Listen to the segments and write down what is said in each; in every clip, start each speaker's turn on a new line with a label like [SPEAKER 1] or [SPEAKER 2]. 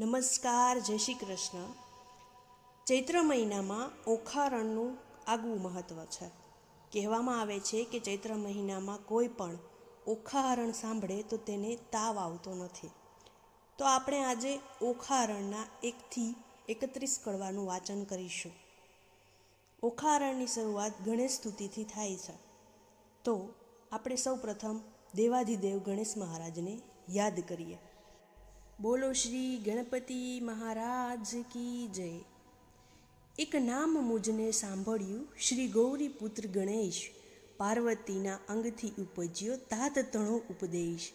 [SPEAKER 1] નમસ્કાર, જય શ્રી કૃષ્ણ. ચૈત્ર મહિનામાં ઓખારણનું આગવું મહત્ત્વ છે. કહેવામાં આવે છે કે ચૈત્ર મહિનામાં કોઈ પણ ઓખાહરણ સાંભળે તો તેને તાવ આવતો નથી. તો આપણે આજે ઓખારણના એકથી એકત્રીસ કડવાનું વાંચન કરીશું. ઓખારણની શરૂઆત ગણેશ સ્તુતિથી થાય છે. તો આપણે સૌ પ્રથમ દેવાધિદેવ ગણેશ મહારાજને યાદ કરીએ. બોલો શ્રી ગણપતિ મહારાજ કી જય. એક નામ મુજને સાંભળ્યું શ્રી ગૌરી પુત્ર ગણેશ પાર્વતીના અંગથી ઉપજ્યો તાત તણો ઉપદેશ.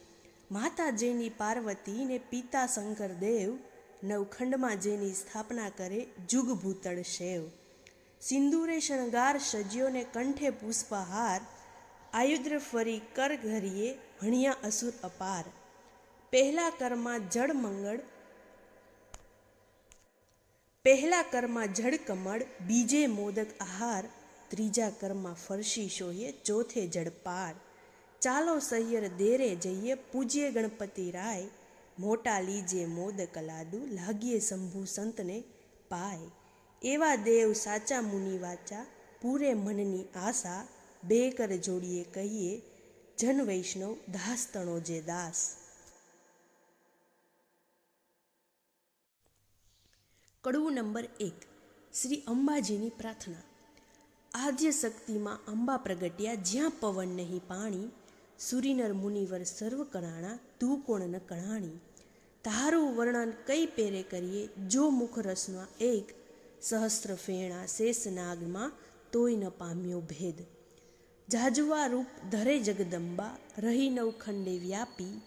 [SPEAKER 1] માતા જેની પાર્વતી ને પિતા શંકર દેવ નવખંડમાં જેની સ્થાપના કરે જુગ ભૂતળ શેવ. સિંદૂરે શણગાર સજ્યો ને કંઠે પુષ્પહાર, આયુદ્ર ફરી કર ઘરીએ હણિયા અસુર અપાર. પહેલા કરમાં જળ મંગળ, પહેલા કરમાં જળ કમળ, બીજે મોદક આહાર, ત્રીજા કરમાં ફરશી શોહીએ ચોથે જળપાર ચાલો સૈયર દેરે જઈએ, પૂજ્ય ગણપતિ રાય, મોટા લીજે મોદક લાડુ, લાગીએ શંભુ સંતને પાય. એવા દેવ સાચા મુનિ વાચા, પૂરે મનની આશા, બે કર જોડીએ કહીએ, જન વૈષ્ણવ દાસ તણો જે દાસ. કડવું નંબર એક, શ્રી અંબાજીની પ્રાર્થના. આદ્ય શક્તિમાં અંબા પ્રગટ્યા, જ્યાં પવન નહીં પાણી, સુરીનર મુનિવર સર્વ કણાણા તું કોણ ન કણાણી તારું વર્ણન કઈ પેરે કરીએ, જો મુખ રસના એક, સહસ્ત્ર ફેણા શેષ નાગમાં તોય ન પામ્યો ભેદ. જાજવા રૂપ ધરે જગદંબા, રહી નવખંડે વ્યાપી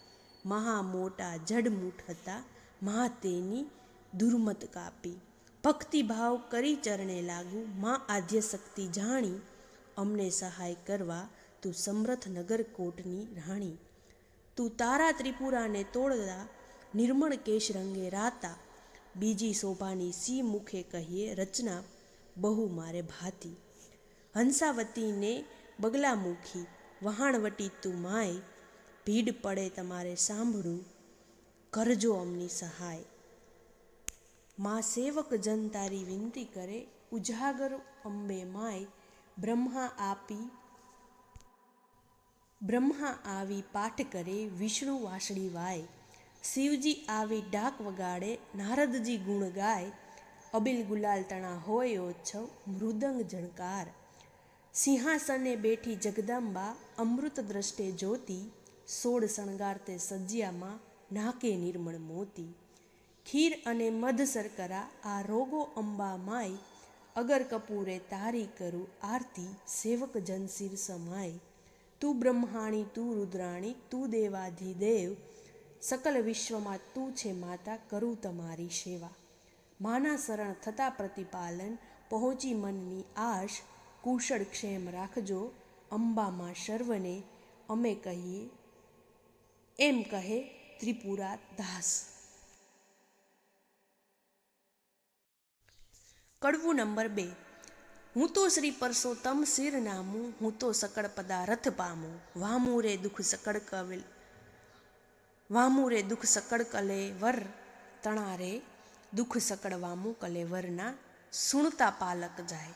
[SPEAKER 1] મહા મોટા જડમૂઠ હતા મહા તેની દુર્મત કાપી ભક્તિભાવ કરી ચરણે લાગુ, માં આદ્ય શક્તિ જાણી, અમને સહાય કરવા તું સમરથ નગર કોટની રાણી. તું તારા ત્રિપુરાને તોડતા, નિર્મળ કેશ રંગે રાતા. બીજી શોભાની સી મુખે કહીએ રચના, બહુ મારે ભાતી. હંસાવતીને બગલામુખી વહાણવટી તું માય. ભીડ પડે તમારે સાંભળું, કરજો અમની સહાય. માં સેવક જન તારી વિનંતી કરે, ઉજાગર અંબે માય, બ્રહ્મા આપી, બ્રહ્મા આવી પાઠ કરે, વિષ્ણુ વાસળી વાય. શિવજી આવી ડાક વગાડે, નારદજી ગુણ ગાય. અબિલ ગુલાલ તણા હોય ઓછવ, મૃદંગ જણકાર. સિંહાસને બેઠી જગદંબા, અમૃત દ્રષ્ટે જોતી સોળ શણગાર તે નાકે નિર્મળ મોતી. ખીર અને મધ શર્કરા આ રોગો અંબા માય અગર કપૂરે તારી કરું આરતી, સેવક જનશીર સમાય તું બ્રહ્માણી, તું રુદ્રાણી, તું દેવાધિદેવ, સકલ વિશ્વમાં તું છે માતા, કરું તમારી સેવા. માના શરણ થતા પ્રતિપાલન, પહોંચી મનની આશ, કુશળ ક્ષેમ રાખજો, અંબામાં સર્વને અમે કહીએ, એમ કહે ત્રિપુરા દાસ. કડવું નંબર બે. હું તો શ્રી પરસોત્તમ શિર નામું, હું તો સકળ પદાર્થ પામું. વામું રે દુઃખ સકળ કવિલ વામું રે દુઃખ સકળ કલે વર તણા દુઃખ સકળ વામું કલે વરના સુણતા પાલક જાય.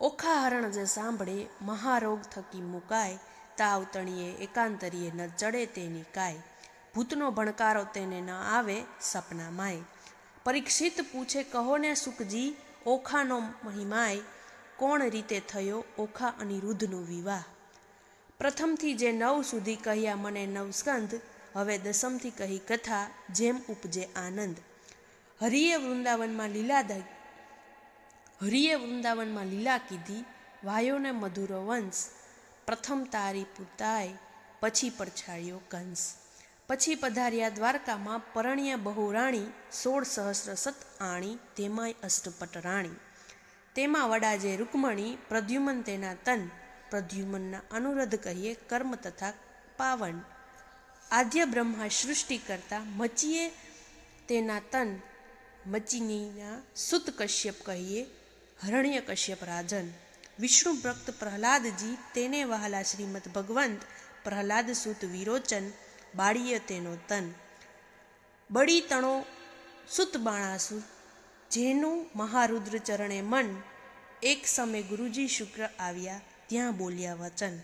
[SPEAKER 1] ઓખા હરણ જે સાંભળે, મહારોગ થકી મુકાય. તાવ તણીએ, એકાંતરીએ ન ચડે તેની કાય. ભૂતનો ભણકારો તેને ન આવે, સપના માય. પરીક્ષિત પૂછે, કહો ને સુખજી ઓખાનો મહિમાય કોણ રીતે થયો ઓખા અનિરુદ્ધનો વિવાહ? પ્રથમથી જે નવ સુધી કહ્યા મને નવસ્કંધ હવે દસમથી કહી કથા, જેમ ઉપજે આનંદ. હરિએ વૃંદાવનમાં લીલા હરિએ વૃંદાવનમાં લીલા કીધી, વાયોને મધુરો વંશ, પ્રથમ તારી પુતાય, પછી પડછાડ્યો કંસ. પછી પધાર્યા દ્વારકામાં પરણ્યા બહુરાણી, સોળ સહસ્ર સત આણી, તેમાંય અષ્ટપટ રાણી. તેમાં વડાજે રૂકમણી, પ્રદ્યુમન તેના તન, પ્રદ્યુમનના અનુરધ કહીએ કર્મ તથા પાવન. આદ્ય બ્રહ્મા સૃષ્ટિ કરતા મચીએ તેના તન, મચીનીના સુત કશ્યપ કહીએ હરણ્ય કશ્યપ રાજન. વિષ્ણુ ભક્ત પ્રહલાદજી તેને વહાલા શ્રીમદ ભગવંત પ્રહલાદ સુત વિરોચન બાળીએ તેનો તન. બળી તણો સુત બાણાસુર, જેનું મહારુદ્ર ચરણે મન. એક સમય ગુરુજી શુક્ર આવ્યા, ત્યાં બોલ્યા વચન.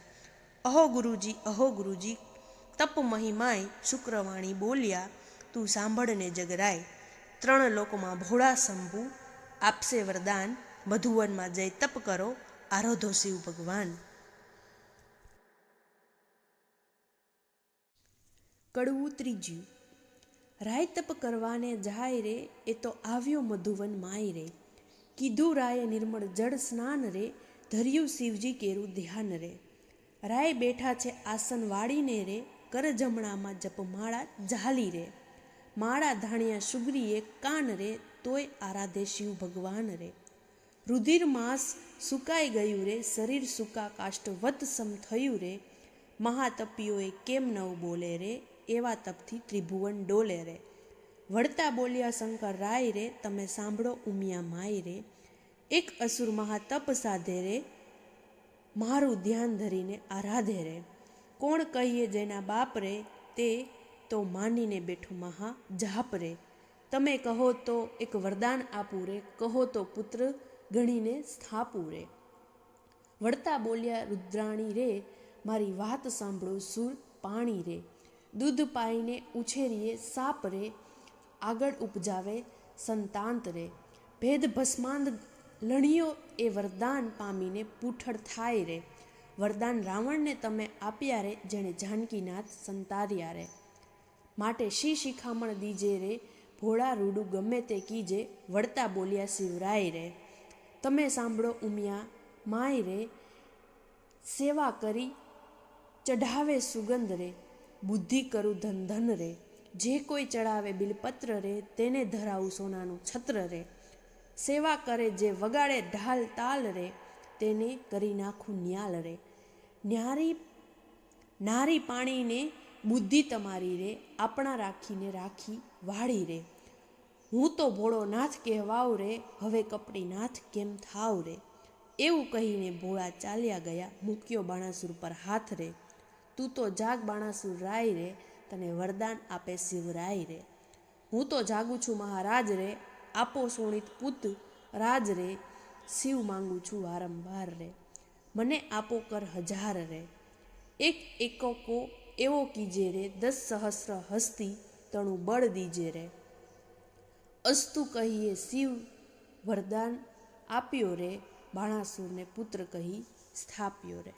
[SPEAKER 1] અહો ગુરુજી અહો ગુરુજી, તપ મહિમાય શુક્રવાણી બોલ્યા, તું સાંભળને જગરાય. ત્રણ લોકમાં ભોળા શંભુ આપશે વરદાન, મધુવનમાં જઈ તપ કરો, આરોધો શિવ ભગવાન. કડવું ત્રીજું રાય તપ કરવાને જાય રે, એ તો આવ્યો મધુવન માય રે. કીધું રાયે નિર્મળ જળ સ્નાન રે, ધર્યું શિવજી કેરું ધ્યાન રે. રાય બેઠા છે આસન વાળીને રે, કર જમણામાં જપમાળા ઝાલી રે. માળા ધાણિયા સુગરીએ કાન રે, તોય આરાધે શિવ ભગવાન રે. રુધિર માસ સુકાઈ ગયું રે, શરીર સુકા કાષ્ટ વત સમ થયું રે. મહાતપીઓએ કેમ નવ બોલે રે? એવા તપથી ત્રિભુવન ડોલે રે. વળતા બોલ્યા શંકર રાય રે, તમે સાંભળો ઉમિયા માય રે. એક અસુર મહાતપ સાધે રે, મારું ધ્યાન ધરીને આરાધે રે. કોણ કહીએ જેના બાપ રે, તે તો માનીને બેઠું મહા જાપ રે. તમે કહો તો એક વરદાન આપું રે, કહો તો પુત્ર ગણીને સ્થાપું રે. વળતા બોલ્યા રુદ્રાણી રે, મારી વાત સાંભળો સુર પાણી રે. દૂધ પાઈને ઉછેરીએ સાપ રે આગળ ઉપજાવે, સંતાંત રે. ભેદ ભસ્માંદ લણિયો એ વરદાન પામીને પૂઠળ થાય રે. વરદાન રાવણને તમે આપ્યા રે, જેણે જાનકીનાથ સંતાર્યા રે. માટે શી શિખામણ દીજે રે? ભોળા રૂડું ગમે તે કીજે, વળતા બોલ્યા શિવરાય રે. તમે સાંભળો ઉમિયા, માય રે, સેવા કરી ચઢાવે સુગંધ રે. બુદ્ધિ કરું ધન ધન રે. જે કોઈ ચડાવે બિલપત્ર રે, તેને ધરાવું સોનાનું છત્ર રે. સેવા કરે જે વગાડે ઢાલ તાલ રે, તેને કરી નાખું ન્યાલ રે. ન્યારી, નારી પાણીને બુદ્ધિ તમારી રે, આપણા રાખીને રાખી વાળી રે. હું તો ભોળો નાથ કહેવાવ રે, હવે કપડી નાથ કેમ થાવ રે? એવું કહીને ભોળા ચાલ્યા ગયા, મૂક્યો બાણાસુર પર હાથ રે. તું તો જાગ બાણાસુર રાય રે, તને વરદાન આપે શિવરાય રે. હું તો જાગું છું મહારાજ રે, આપો સોણિત પુત રાજ રે, શિવ માંગુ છું વારંવાર રે. મને આપો કર હજાર રે. એક એકોકો એવો કીજે રે, દસ સહસ્ર હસ્તી તણું બળ દીજે રે. અસ્તુ કહીએ શિવ, વરદાન આપ્યો રે, બાણાસુરને પુત્ર કહી સ્થાપ્યો રે.